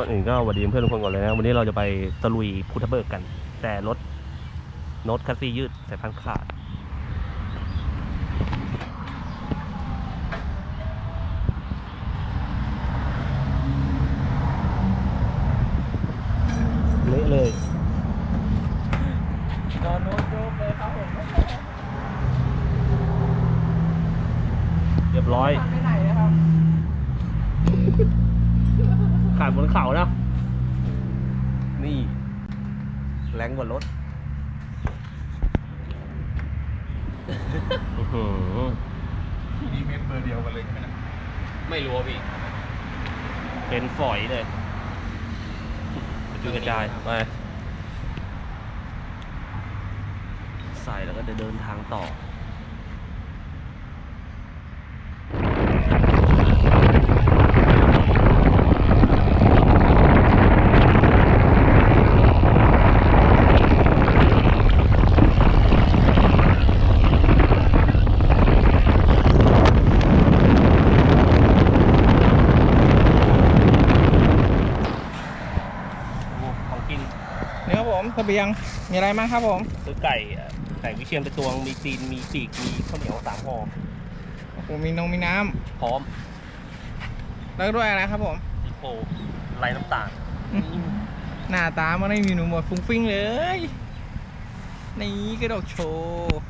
ก่อนอื่นก็สวัสดีเพื่อนทุกคนก่อนเลยนะวันนี้เราจะไปตะลุยพุทธเบิกกัน แต่รถโน้ตคัสซี่ยืดสายพันขาด เละเลย นอนโน้ตโยกเลยครับผม เรียบร้อย ไปไหนนะครับ ขาดบนเขานะ นี่ แรงกว่ารถอื้อหือ นี่เมตรเบอร์เดียวกันเลยใช่ไหมนะ ไม่รู้พี่ เป็นฝอยเลยกระจุยกระจายไป ใส่แล้วก็จะเดินทางต่อ โอ้ของกิน นี่ครั บผมเสบียง มีอะไรบ้างครับผมคือไก่อะไก่วิเชียนไปตวง มีตีน มีปีก มีข้าวเหนียวสามห่อโอ้โหมีนงมีน้พร้อมำแล้วด้วยอะไรครับผม อีโปไร้น้ำตาลหน้าตามันไม่มีหนูหมดฟุ้งฟิ้งเลย นี่กระดกโชว์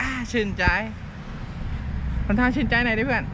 อ่าชื่นใจมันท่าชื่นใจไหนอยดิเพื่อน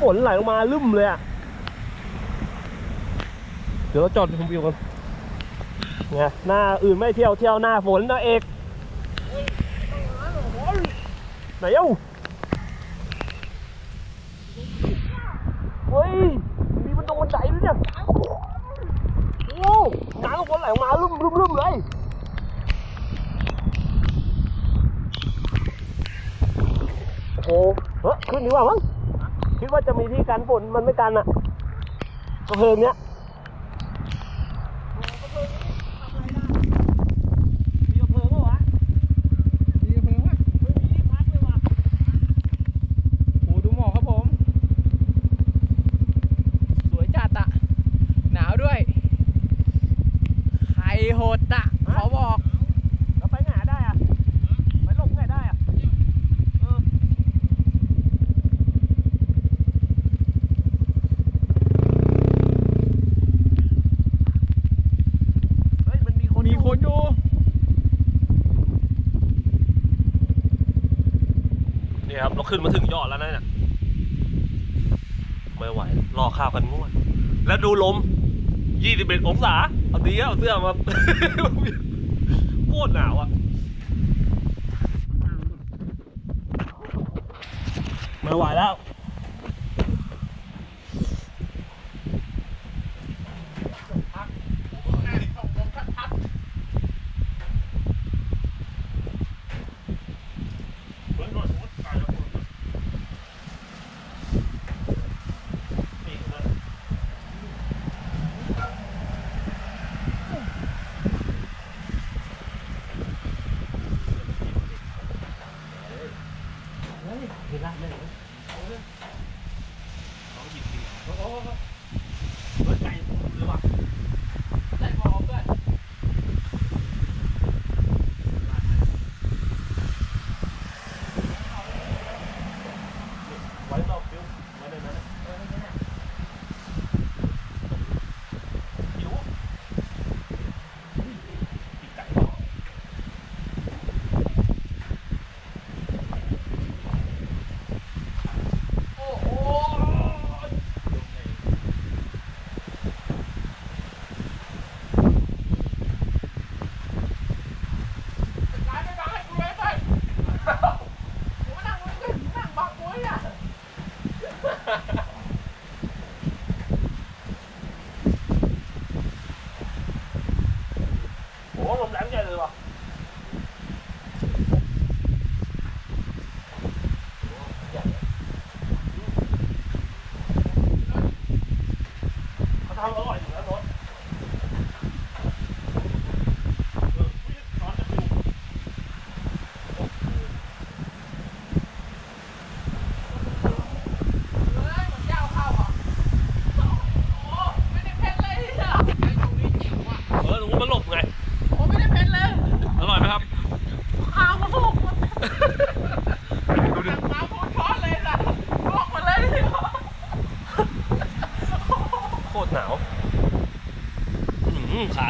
ำฝนไหลลงมาลุ่มเลยอะ เดี๋ยวเราจอดชมวิวกันเนี่ยหน้าอื่นไม่เที่ยวเที่ยวหน้าฝนนะเอกไหนเอ้าเฮ้ย มีมันโดนใจด้วยเนี่ยโอ้น้ำน้ำฝนไหลออกมาลุ่มลุ่มลุ่มเลย โอ้โหเฮ้ยขึ้นดีกว่ามั้ง คิดว่าจะมีที่กั นฝนมันไม่กันอะกระเพลิงเนี้ยมีกระเพลิงปะวะ ดีกับเพิ่งวะ ไม่มีที่พักเลยว่ะ โอ้ดูหมอกครับผม สวยจัดอะหนาวด้วยไข่โหดอะเขาบอก แล้วไปไหนได้อะ ไปหลบไหนได้อะเออเฮ้ยมันมีคน มีคนอยู่ นี่ครับ เรา ขึ้นมาถึงยอดแล้วนะเนี่ยไม่ไหว รอข้าวกันง่วนแล้วดูลม 21 องศา เอาดีอเอาเสื้อมาโคตรหนาวอะ ไม่ไหวแล้ว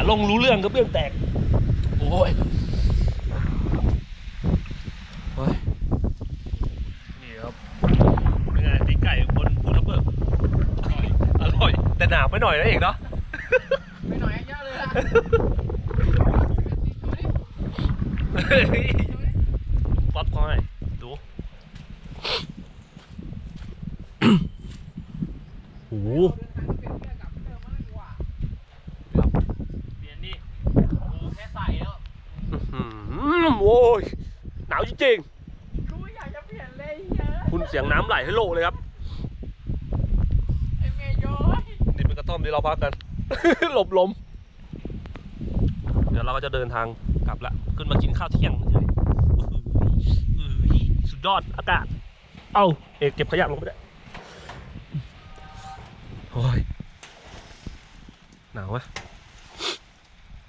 ลงรู้เรื่องก็เปี้ยงแตก โอ้ยโอ้ยนี่ครับเป็นไงตีไก่บนภูทับเบิกอร่อยอร่อยแต่หนาวไปหน่อยนะเอกเนาะไปหน่อยเยอะเลยอะ ป๊อปคอร์นดู โอ้โห เปลี่ยนดิโอ้แค่ใส่แล้ว อื้อหือโอ้ย หนาวจริง กูอยากจะเปลี่ยนเลยเยอะ ๆ คุณเสียงน้ำ ไหลให้โลเลยครับไอ้เมย์ย้อยนี่เป็นกระท่อมที่เราพักกัน หลบลม เดี๋ยวเราก็จะเดินทางกลับละขึ้นมากินข้าวเที่ยงเฉยอื้อหืออื้อหือสุดยอดอากาศ เอาเอกเก็บขยะลงไปได้โอ้ยหนาวไหม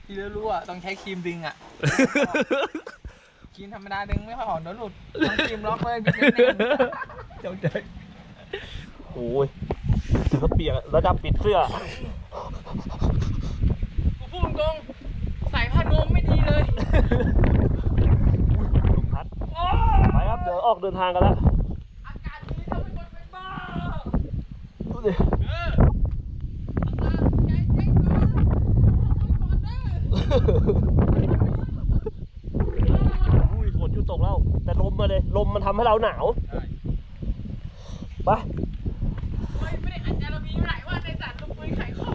ที่รู้อะต้องใช้ครีมดึงอะ ครีมธรรมดาดึงไม่ค่อยหอนเดี๋ยวหลุดต้องครีมล็อกเลยดึงแน่นเจ้าใจโอ้ยถึงกับเปียกอะระดับปิดเสื้อ กูพูดตรงใส่ผ้านวมไม่ดีเลยลมพัดไปครับ เดี๋ยวออกเดินทางกันแล้ว อากาศดีทำให้คนเป็นบ้าอุ้ยฝนหยุดตกแล้ว แต่ลมมาเลย ลมมันทำให้เราหนาวไปไม่ได้อัดจารมีอยู่ไหนว่าในสารลูกปือไขข้อ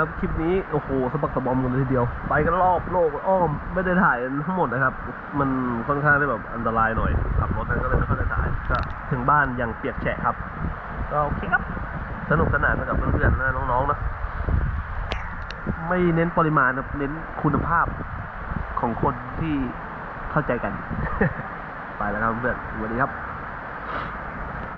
คครับคลิปนี้โอ้โหสะบักสะบอมกันเลยทีเดียว ไปกันรอบโลกอ้อมไม่ได้ถ่ายทั้งหมดนะครับ มันค่อนข้างได้แบบอันตรายหน่อยขับรถนั้นก็เลยไม่ค่อยได้ถ่ายก็ถึงบ้านอย่างเปียกแฉะครับก็โอเคครับ สนุกสนานไปกับเพื่อนๆนะน้องๆนะไม่เน้นปริมาณครับเน้นคุณภาพของคนที่เข้าใจกัน ไปแล้วครับเพื่อนสวัสดีครับ